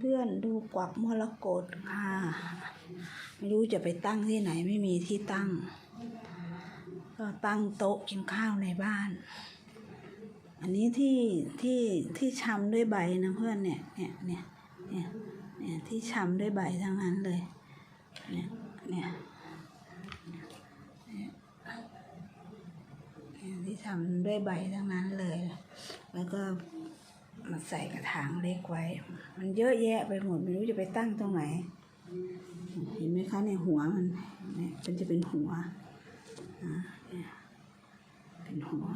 เพื่อนๆดูกวักมรกตค่ะ ไม่รู้จะไปตั้งที่ไหนไม่มีที่ตั้ง ก็ตั้งโต๊ะกินข้าวในบ้าน อันนี้ที่ที่ที่ชำด้วยใบนะเพื่อนเนี่ยเนี่ยเนี่ยเนี่ยเนี่ยที่ชำด้วยใบทั้งนั้นเลยเนี่ยเนี่ยเนี่ยเนี่ยที่ทำด้วยใบทั้งนั้นเลย แล้วก็ มาใส่กระถางเล็กไว้ มันเยอะแยะไปหมดไม่รู้จะไปตั้งตรงไหน เห็นไหมคะเนี่ยหัวมันเนี่ยมันจะเป็นหัวอ่าเนี่ยเป็นหัว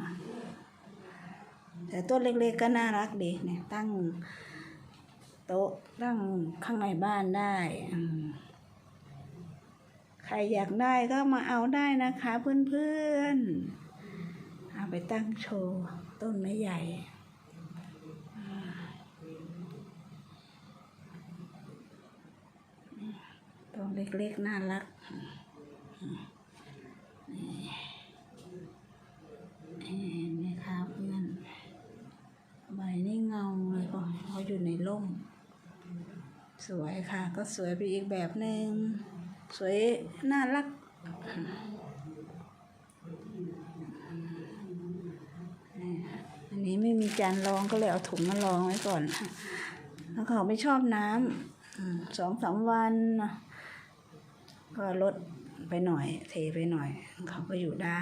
แต่ต้นเล็กๆก็น่ารักดีเนี่ยตั้งโต๊ะตั้งข้างในบ้านได้อืใครอยากได้ก็มาเอาได้นะคะเพื่อนๆ เอาไปตั้งโชว์ ต้นไม้ใหญ่อ่าต้น เล็กๆ น่ารักนี่เห็นไหมคะเพื่อนใบนี่เงาเลยก็เขาอยู่ในร่ม สวยค่ะ ก็สวยไปอีกแบบหนึ่ง สวยน่ารักอันนี้ไม่มีจานรองก็เลยเอาถุงมารองไว้ก่อน แล้วเขาไม่ชอบน้ำสองสามวันนะ ก็ลดไปหน่อยเทไปหน่อย เขาก็อยู่ได้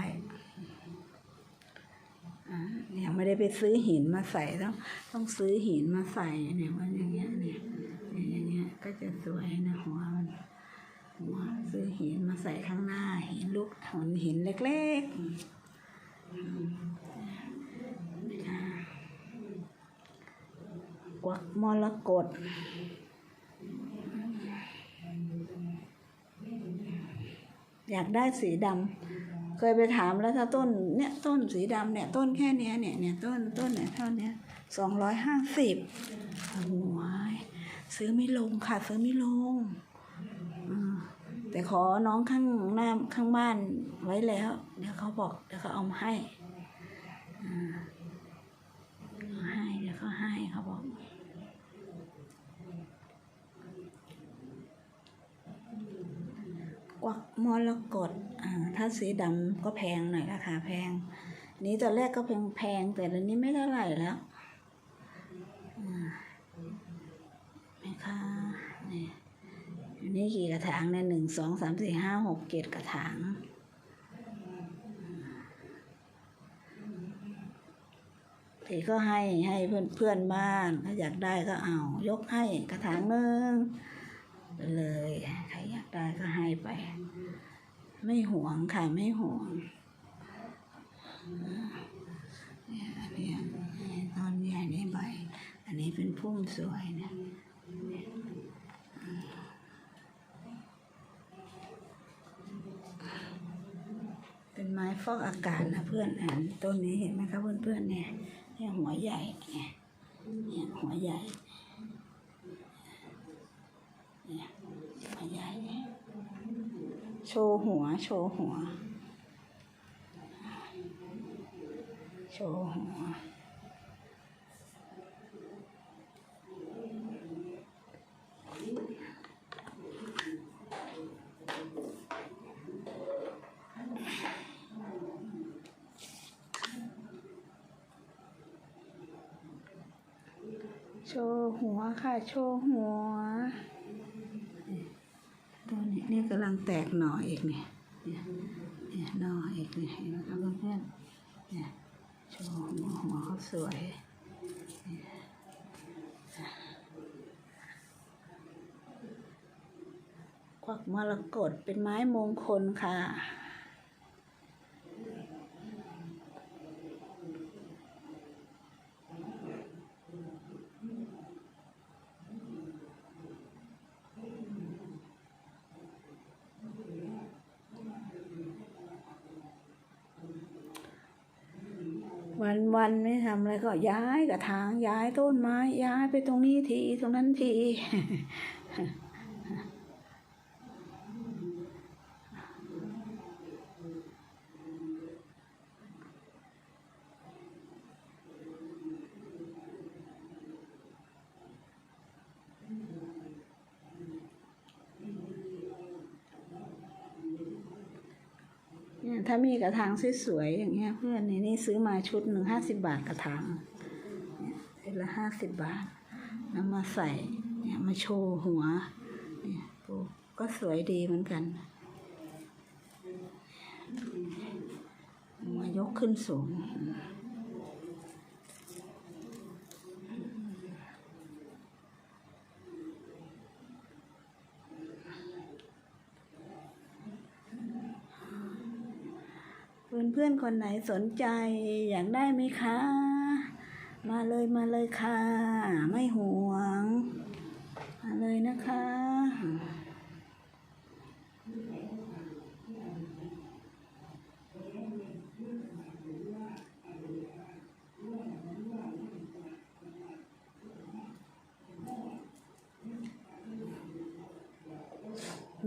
อ่าเนี่ยไม่ได้ไปซื้อหินมาใส่ต้องต้องซื้อหินมาใส่เนี่ยมันอย่างเงี้ยเนี่ยอย่างเงี้ยก็จะสวยนะหัวมันหัวซื้อหินมาใส่ข้างหน้าหินลูกหินหินเล็กๆกวักมรกต อยากได้สีดำเคยไปถามแล้วถ้าต้นเนี่ยต้นสีดำเนี่ยต้นแค่เนี้ยเนี่ยเนี่ยต้นต้นเนี่ยเท่าเนี้ยสองร้อยห้าสิบโอ้ยซื้อไม่ลงค่ะ ซื้อไม่ลงอแต่ขอน้องข้างหน้าข้างบ้านไว้แล้ว เดี๋ยวเขาบอกเดี๋ยวเขาเอามาให้อ่าเอาให้เดี๋ยวเขาให้เขาบอก กวักมรกตถ้าสีดำก็แพงหน่อยราคาแพง นี้ตอนแรกก็แพงแพงแต่เดี๋ยวนี้ไม่เท่าไหร่แล้วอ่าไหมคะนี่นนี้กี่กระถางเนี่ยหนึ่งสองสามสี่ห้าหกเจ็ดกระถางทีก็ให้ให้เพื่อนเพื่อนบ้านถ้าอยากได้ก็เอา ยกให้กระถางหนึ่ง เลย ใครอยากได้ก็ให้ไป ไม่หวงค่ะ ไม่หวงเนี่ยอันนี้ตอนใหญ่ในใบอันนี้เป็นพุ่มสวยเนี่ยเป็นไม้ฟอกอากาศนะเพื่อนอันต้นนี้เห็นไหมคะเพื่อนๆเนี่ยเนี่ยหัวใหญ่เนี่ยหัวใหญ่ เนี่ยหัวใหญ่ โชว์หัว โชว์หัว โชว์หัว โชว์หัวค่ะ โชว์หัวตัว นี้นี่กำลังแตกหน่ออีกเนี่ยเนี่ยหน่ออีกเนี่ยเห็นไหมครับเพื่อนๆเนี่ยโชว์หัวหัวเขาสวยเนี่ยควักมรกตเป็นไม้มงคลค่ะ วันวันๆไม่ทำอะไรก็ย้ายกระถางย้ายต้นไม้ ย้ายไปตรงนี้ทีตรงนั้นที อ ถ้ามีกระถางสวยๆอย่างเงี้ย เพื่อนในนี่ซื้อมาชุดหนึ่งห้าสิบบาทกระถางเนี่ยละห้าสิบบาทนำมาใส่เนี่ยมาโชว์หัวเนี่ยปลูกก็สวยดีเหมือนกัน มายกขึ้นสูง เพื่อนๆคนไหนสนใจอยากได้ไหมคะ มาเลยมาเลยค่ะ ไม่ห่วง มาเลยนะคะ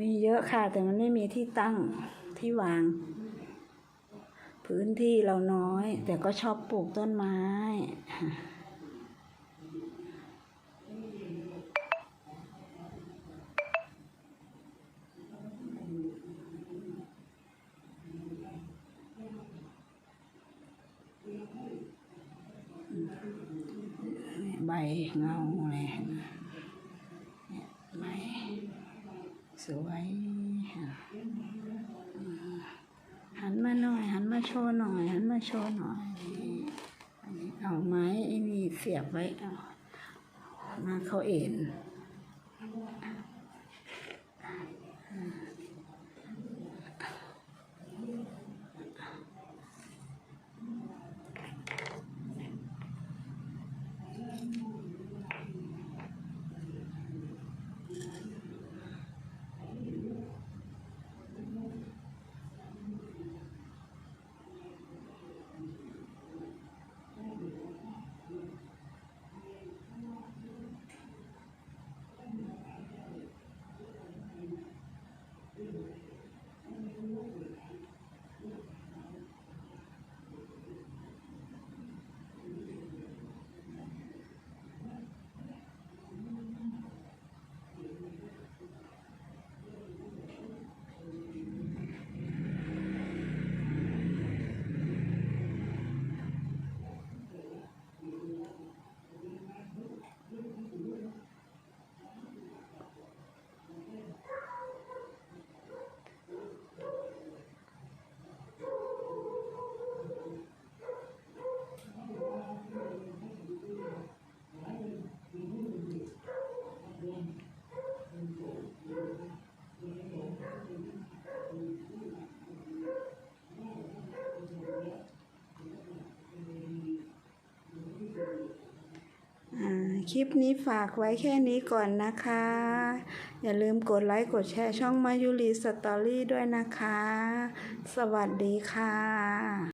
มีเยอะค่ะ แต่มันไม่มีที่ตั้งที่วาง พื้นที่เราน้อย แต่ก็ชอบปลูกต้นไม้ ใบเงาเลยใบสวย หันมาหน่อย หันมาโชว์หน่อย หันมาโชว์หน่อยเอาไม้ไอ้นี่เสียบไว้เอามาเขาเอ็น อ่า คลิปนี้ฝากไว้แค่นี้ก่อนนะคะ อย่าลืมกดไลค์กดแชร์ช่องมายุรีสตอรี่ด้วยนะคะ สวัสดีค่ะ